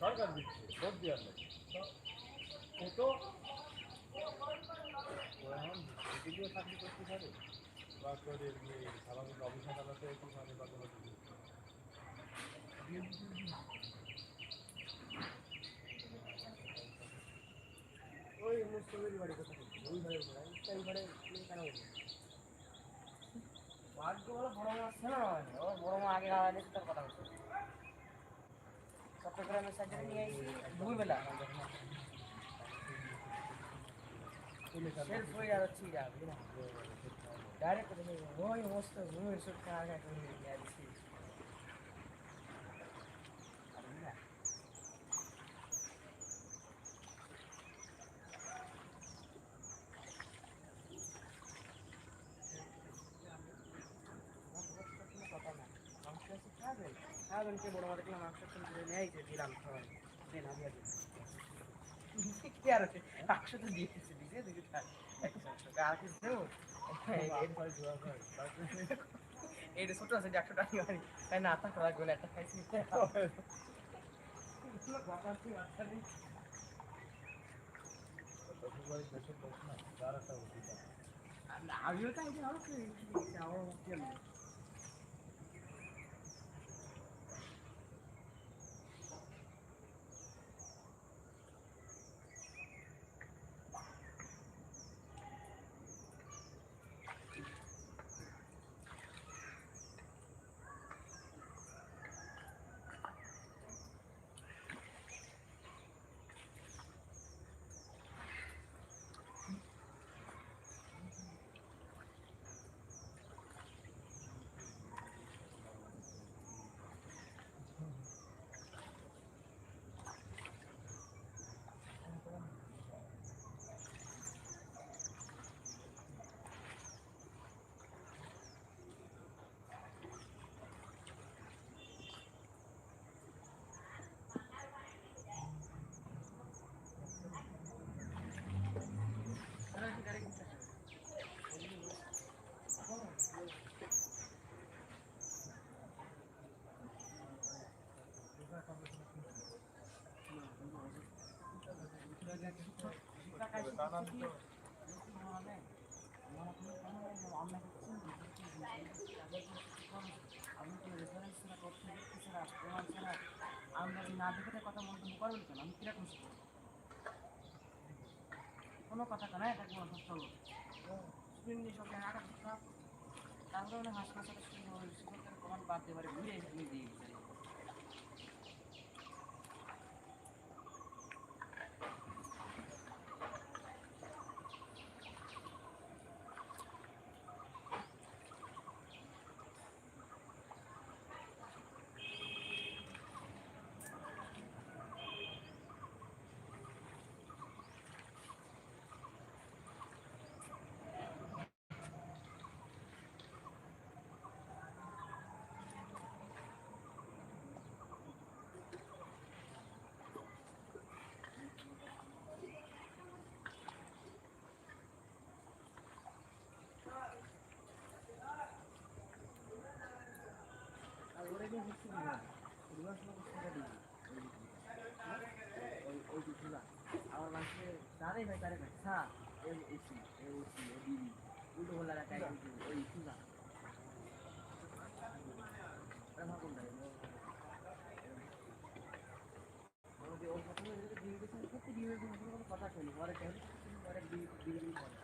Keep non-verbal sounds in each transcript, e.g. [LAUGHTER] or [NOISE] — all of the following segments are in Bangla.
সরকার দিচ্ছে ভোট এখন চাকরি করতে ওই মুস্তফির বাড়ি। ওই বাড়ি কেন ভাগ্য বলো বড় মাছ ছিল না ও বড় মা আগে খাওয়া দিতে তার কথা হচ্ছে চট্টগ্রামের সাইডে নিয়ে আইছি দুপুরবেলা সেলফ হয়ে যাচ্ছে ডাইরেক্ট ওই মস্ত ঘুমের সুটকা আগে করে নিয়ে আসছি খাবেন কে বড় মাঠে মাংস কিনে নেয় যে দিলাম সবাই দেন আমি আগে কি আর আছে? একশো তো দিয়ে দিচ্ছে দিছে দিকে থাক একশো আর কিছু দেবো এইটা ছোট আছে যে একশো টাকা বাড়ি। তাই না আত্মা করা গেলে একটা খাইছি। না আমিও তাই আমার আমার না দেখে কথা মন্তব্য করবেন কেন আমি কীরকম কোনো কথা কেন এটা কোনো এমনি সব জায়গায় আঘাত খারাপ তারপরে হাসপাতালে প্রমাণ বাদ দিয়ে ঘুরে এসে দিয়ে দিচ্ছি আর ওরা যে হচ্ছে না পরিবেশনা করতে দিই ওই ওই কিছুটা আমার মানুষের তারে ভাই তারে ভাই হ্যাঁ এই এসি এই ওসি এই দিদি উল্টো বলা রাখা ওই কিছুটা আমার কোনটা আমাদের ওর কথা বলে শুনি পরে কেন পরে দিয়ে পরে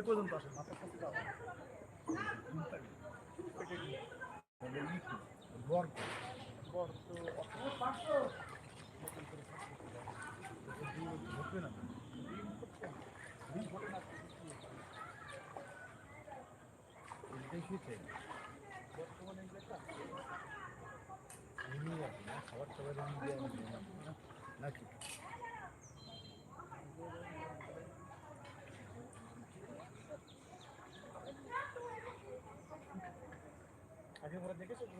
এই পর্যন্ত আসেন মাথার কাছে না ডিম ঘটে না বর্তমানে খাবার টাবার নাকি আগে ওরা দেখেছ তুমি প্রথম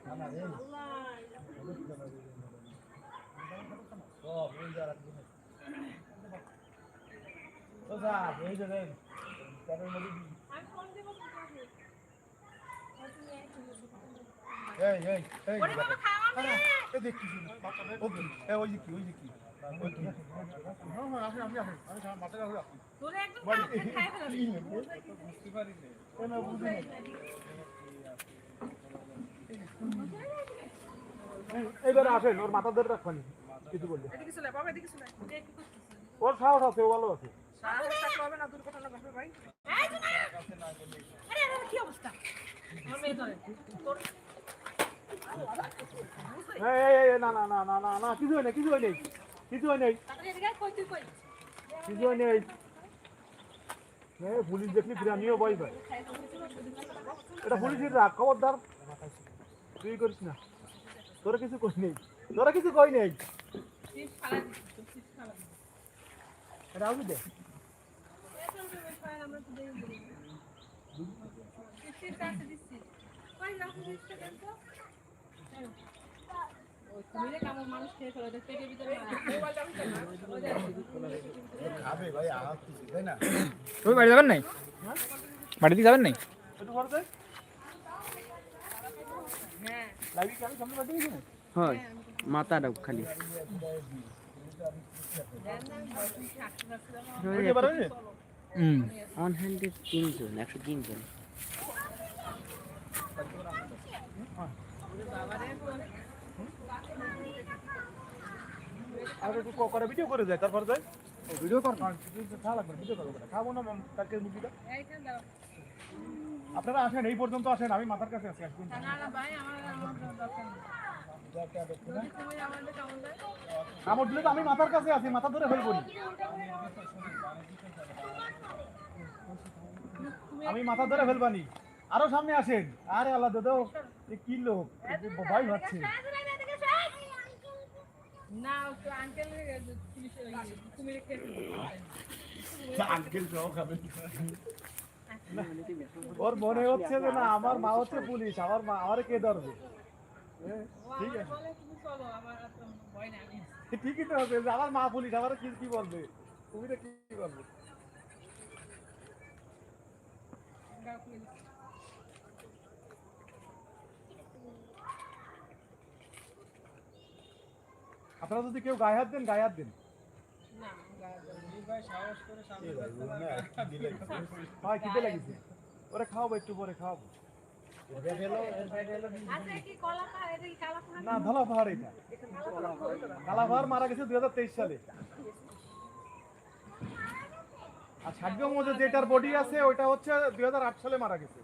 রাখুন আপনি তোরে একদম বাড়ি খাই ফেলাবি কি নেব? বুঝতে পারি না এইবারে আসেন ওর মাথা ধরে রাখবানি। কিছু বললে। ওর সাহস আছে ও ভালো আছে। না না। আরে আরে কি অবস্থা? আমার মেয়ে ধরে। তোর এই এই, এই না না না না কিছু হয় না কিছু হয় নাই কিছু হয় নাই তাড়াতাড়ি এদিকে আয়, কই তুই কই? কিছু হয় নাই এই পুলিশ দেখলি ফিরে আমিও ভয় পাই এটা পুলিশের রাগ খবরদার। তুই করিস না। তোরা কিছু কই নেই। তোরা কিছু কই নেই। আউলি দে। তুমি বাড়ি যাবেন নাই? বাড়িতে যাবেন নাই? হ্যাঁ হয় মাথাটা খালি দেন না তুই থাকতে থাকতে ওই যে বাড়ি হুম অন হ্যান্ডে তিনজন একশো তিনজন আর একটু ক- করে ভিডিও করে যায় তারপর যায় ভিডিও কর না খাওয়া লাগবে ভিডিও করব না। খাব না কালকে দাও আপনারা আসেন এই পর্যন্ত আসেন আমি মাথার কাছে আছি আসবেন আমার দিলে তো আমি মাথার কাছে আছি মাথা ধরে ফেলব নি। আমি মাথা ধরে ফেলবানি আরও সামনে আসেন। আরে আল্লাহ দাদা এ কি লোক? ভাই ভাবছে না আঙ্কেল খাবেন ওর মনে হচ্ছে যে না, আমার মা হচ্ছে পুলিশ, আমার মা, আমার কে ধরবে? ঠিক আছে। ঠিকই তো যে আমার মা পুলিশ, আমার কি কি বলবে? তুমি তো কি বলবে। আপনারা যদি কেউ গায়ে হাত দেন, গায়ে হাত দেন। না। হয় খিদে লাগিছে ওরে খাওয়াবো একটু পরে খাওয়াবো না, ধলা পাহাড় এটা। কালা পাহাড় মারা গেছে দুই হাজার তেইশ সালে। আর ষাটগো মধ্যে যেটার বডি আছে, ওইটা হচ্ছে দুই হাজার আট সালে মারা গেছে।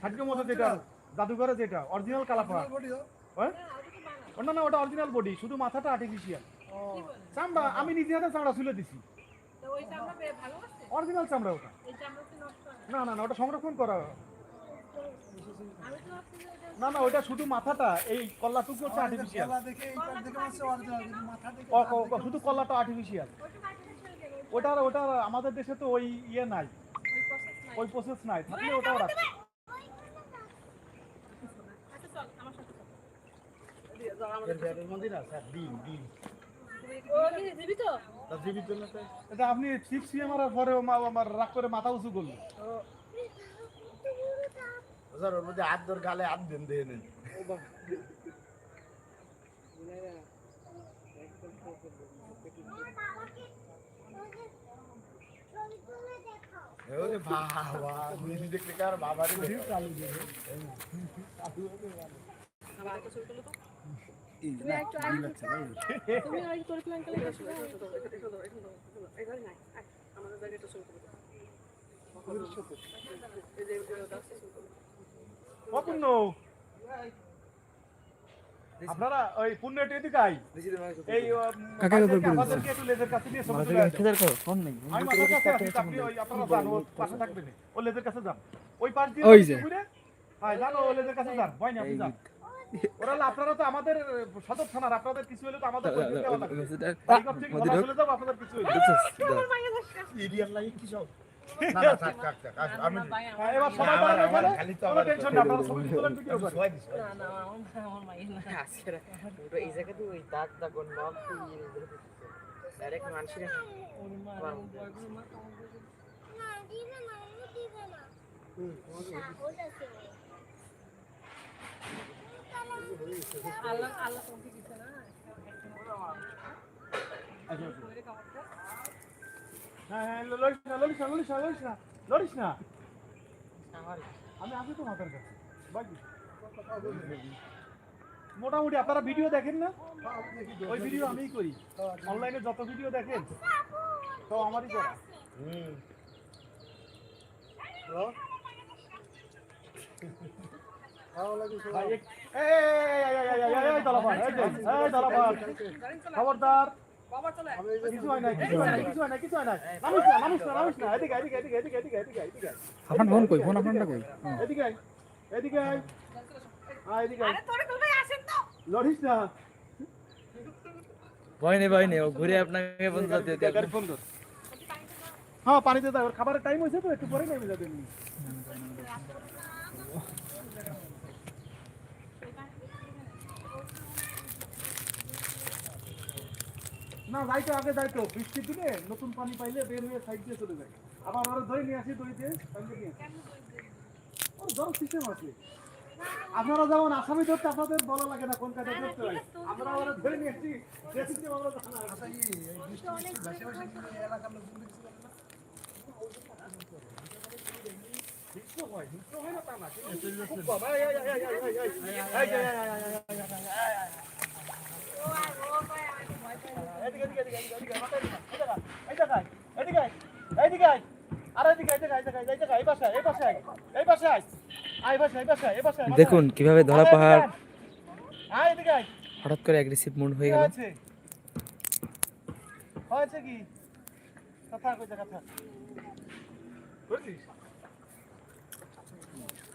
ষাটগো মধ্যে যেটা, জাদুঘরে যেটা অরিজিনাল কালা পাহাড়। হ্যাঁ? ওটা না, ওটা অরিজিনাল বডি শুধু মাথাটা আর্টিফিশিয়াল চামড়া আমি নিজে হাতে চামড়া তুলে দিছি। তো ওইটা আমরা বে- ভালো আছে অরিজিনাল চামড়া ওটা? না না না ওটা সংরক্ষণ করা। না না ওটা শুধু মাথাটা এই কল্লাটুকু হচ্ছে আর্টিফিশিয়াল শুধু কল্লাটা আর্টিফিশিয়াল ওটার ওটার আমাদের দেশে তো ওই ইয়ে নাই। ওই process নাই। ওই প্রসেস নাই। থাকলে ওটাও রাখছে আচ্ছা, চল, আমার সাথে এটা আপনি চিপস মারার পরে মা- আমার রাগ করে মাথা উঁচু করল স্যার ওর মধ্যে হাত ধর গালে হাত দেন দিয়ে নেন ওরে বাবা অপূর্ণ আপনারা ওই পুণ্যের এদিকে আই এই আমাদেরকে একটু লেজের কাছে নিয়ে ছবি তুলে আসো। ফোন নেই আমি মাথার কাছে আছি, আপনি ওই আপনারা যান, পাশে থাকবেন। ও লেজের কাছে যান। ওই পাশ দিয়ে ওই যে। হ্যাঁ, যান, ও লেজের কাছে যান। ভয় নেই, আপনি যান। ওরা আপনারা তো আমাদের সদর থানার আপনাদের কিছু হলে তো আমাদের হ্যাঁ, হ্যাঁ, হ্যাঁ, আপনাদের কিছু হলে কিছু মানুষের আমি আছি তো মাথার কাছে মোটামুটি আপনারা ভিডিও দেখেন না? ওই ভিডিও আমিই করি। অনলাইনে যত ভিডিও দেখেন তো আমারই করা। হুম। ভাই, ঘুরে আপনাকে হ্যাঁ পানিতে খাবারের টাইম হয়েছে তো একটু পরে নেমে যাবে। না যাইতো আগে যাইতো বৃষ্টির দিনে নতুন পানি পাইলে বের হয়ে সাইড দিয়ে চলে যায় আবার ওরা ধরে নিয়ে আসি দই দিয়ে সঙ্গে নিয়ে আসি। ওর ধরো সিস্টেম আছে আপনারা যেমন আসামি ধরতে আপনাদের বলা লাগে না কোন কাজে ধরতে হয় আমরা ওরা ধরে নিয়ে আসি যে সিস্টেম আমরা জানা আছে। হয়, হিংস্র হয় না তা না, খুব কম। এই, এই, এই, এই, এই, এই, এই, এই, এই, এই, এই, দেখুন কীভাবে ধরা পাহাড় হঠাৎ করে অ্যাগ্রেসিভ মুড হয়ে গেল। হয়েছে কি? কথা কথা বুঝছিস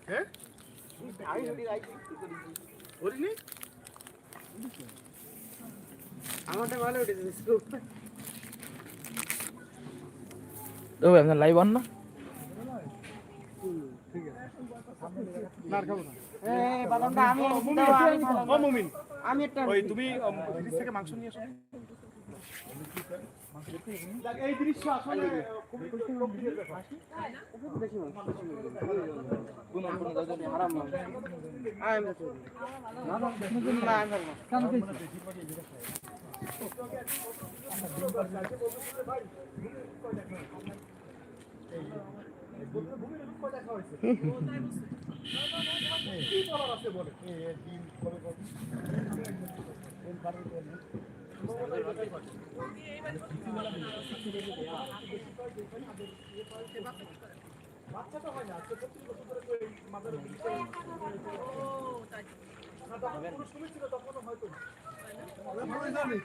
হ্যাঁ আই হড়ি করিনি করিনি আমারটা ভালো উঠেছে ও আপনার লাইভ অন না? ওই তুমি ফ্রিজ থেকে বাচ্চা তো হয় না চৌত্রিশ বছর করে মাথার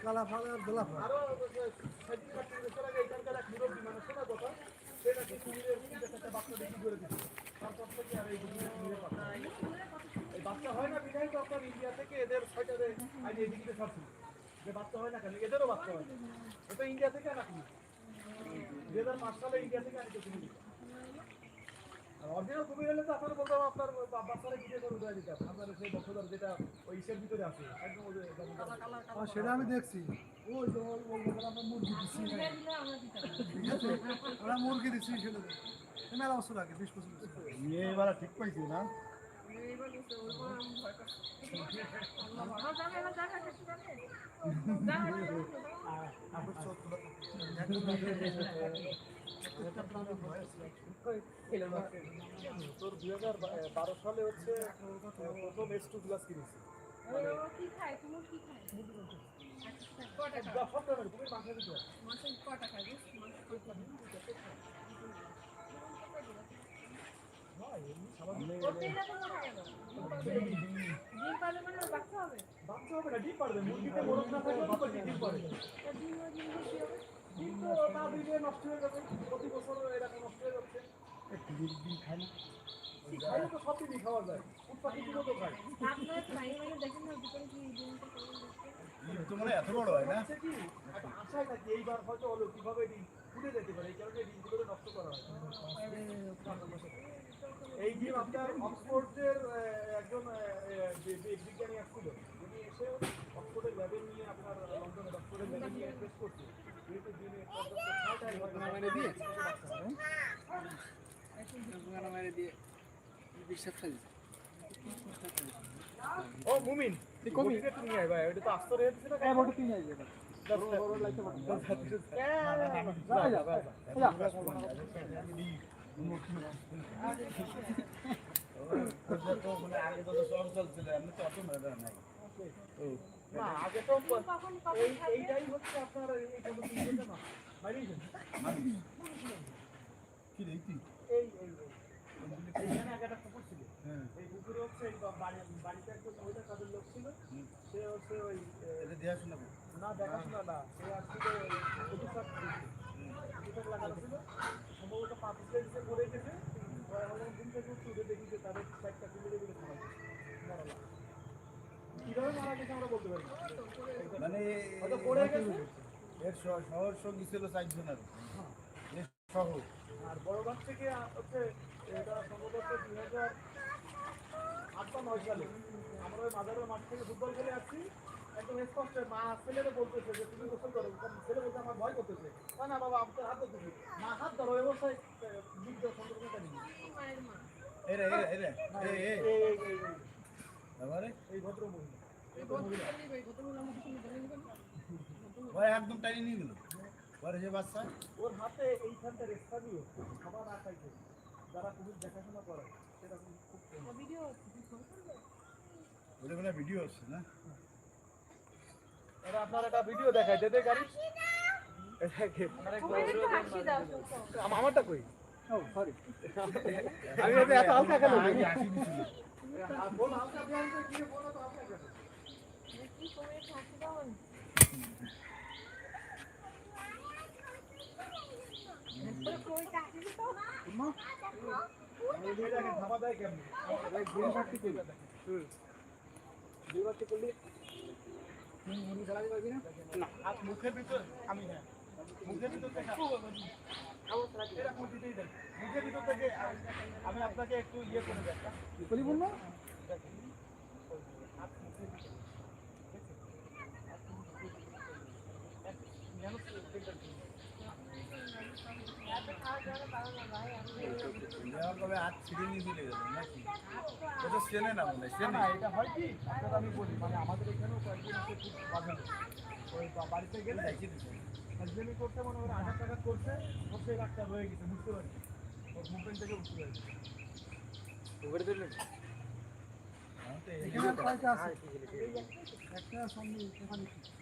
কালা ফালা গোলাপ আরও সেদিন কাটিয়ে চলে গেছে এখানকার এক মুরব্বী মানে শোনা বাচ্চা হয় না। বিধায় তো ইন্ডিয়া থেকে, এদের ছয়টারে আজ যে বাচ্চা হয় না কেন? এদেরও বাচ্চা হয়। এটা ইন্ডিয়া থেকে আনা কুমির দুই হাজার পাঁচ সালে ইন্ডিয়া থেকে আনিতে কুমির অরিজিনাল কুমির হলে তো আপনার বলতাম আপনার বাচ্চারা কিনে করে উঠে দিতে আপনার সেই বছর যেটা ওই ইসের ভিতরে আছে একদম ওই যে- আর সেটা আমি দেখছি। ওই আমরা মুরগি দিচ্ছি। আমরা মুরগি দিচ্ছি সেটা মেলা বছর আগে বিশ বছর মেয়ে এবার ঠিক পাইছি না। তোর দুই হাজার বারো সালে হচ্ছে প্রথম এস টু গ্লাস কিনেছি কি খায় কি কটা খায় আপনার ভাই মানে দেখেন না ভিতরে কি ডিমটা কেমন দেখতে তো মানে এত বড় হয় না এইবার হয়তো অলৌকিকভাবে ডিম ফুটে যেতে পারে এই কারণে নষ্ট করা হয় এই ডিম আপনার অক্সফোর্ডের একজন বিজ্ঞানী আসছিল উনি এসে অক্সফোর্ডের ল্যাবে নিয়ে আপনার লন্ডনের অক্সফোর্ডের ল্যাবে নিয়ে টেস্ট করছে। যেহেতু ডিমে মানে দিয়ে? ও মুমিন। কমি নিয়ে আয় ভাই ওটা তো আস্তর হয়ে গেছে না? ওটা [LAUGHS] দেখাশোনা না দেখাশোনা না সে আসছিল ওই কচু শাক দিতে। কচু শাক লাগানো ছিল সম্ভবত পাঁচ দিতে পড়ে গেছে পরে আমরা যখন ঘুম থেকে উঠছি উঠে দেখি যে তাদের সাইডটা তুলে দিয়ে খাওয়া মরা লাশ। কীভাবে মারা গেছে আমরা বলতে পারি না। মানে এর শহর সঙ্গী ছিল আর এর শহর আর বড় ভাগ থেকে হচ্ছে এটা সম্ভবত দুই হাজার আট বা নয় সালে। আমরা ওই মাজারের মাঠ থেকে ফুটবল খেলে আসছি। একদম স্পষ্ট মা ছেলেরে বলতেছে যে তুমি গোসল করো। ছেলে বলতে আমার ভয় করতেছে। না না বাবা হাত ধরতেছি মা হাত ধরো অবস্থায় এরে এরে এরে এই ভদ্র মহিলা ওই একদম টাইনি নিয়ে গেল। পরে যে বাচ্চা। ওর হাতে এইখানটা রেস্তা দিয়ে খাবার যারা কুমির দেখাশোনা করে সেরকম খুব ভিডিও ওটা ভিডিও হচ্ছে না? এরা আপনার একটা ভিডিও দে দে গাড়ি। আমারটা কই? আমি এত হালকা কেন আগে হাসি দিছিল বল হালকা মুখের ভিতর আমি হ্যাঁ মুখের ভিতর থেকে মুখের ভিতর থেকে আমি আপনাকে একটু ইয়ে করে দেখ বলি বলব বাড়িতে গেলে হাজবেন্ডই করতে মনে হয় আঘাত টাঘাত করছে ওর সেই রাগটা রয়ে গেছে বুঝতে পারছি। ওর মুভমেন্ট থেকে বুঝতে পারছি। আপনাদের ওই এর আগের যে ডিসিশন ছিল ওনারা বললাম কামড় ছিল তো। সে তো চলে গেছে যাওয়ার পর এখন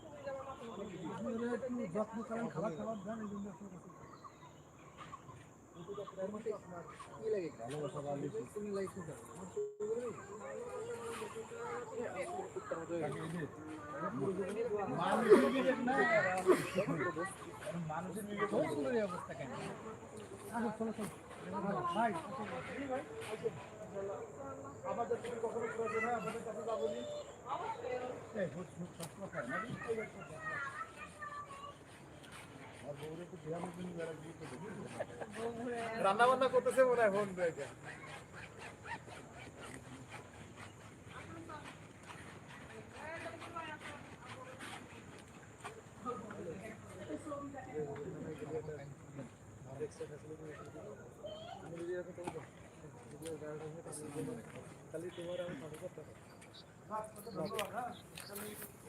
আপনারা একটু যত্ন করেন খাবার খাবার দেন এই জন্য আসো, চলো, চলো। ভাই, আমাদের যদি কখনো প্রয়োজন হয় আপনাদের কাছে যাব। রান্না বান্না করতেছে মনে হয় ফোন রয়েছে না বনসাই তো গাড়ি দেবে এরকম করার পরে যে টাকা নেওয়ার জন্য আমি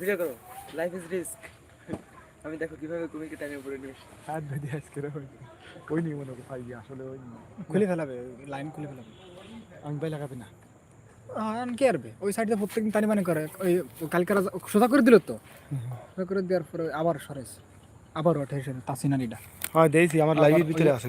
ভিডিও করো। লাইফ ইজ রিস্ক আমি দেখো কীভাবে কুমিরকে টাইমে উপরে নিয়ে আসি। হাত বেঁধে আজকে ওই নিয়ে মনে হয় ভাই আসলে ওই খুলে ফেলাবে লাইন খুলে ফেলাবে। আমি ভাই লাগাবি না। কি আরবে ওই সাইডে প্রত্যেকদিন টানি বানি করে। ওই কালকে সোজা করে দিল তো? সোজা করে দেওয়ার পরে আবার সরেছে। আবার ওঠে এসে তাসিনারিটা হ্যাঁ আমার লাইভের ভিতরে আছে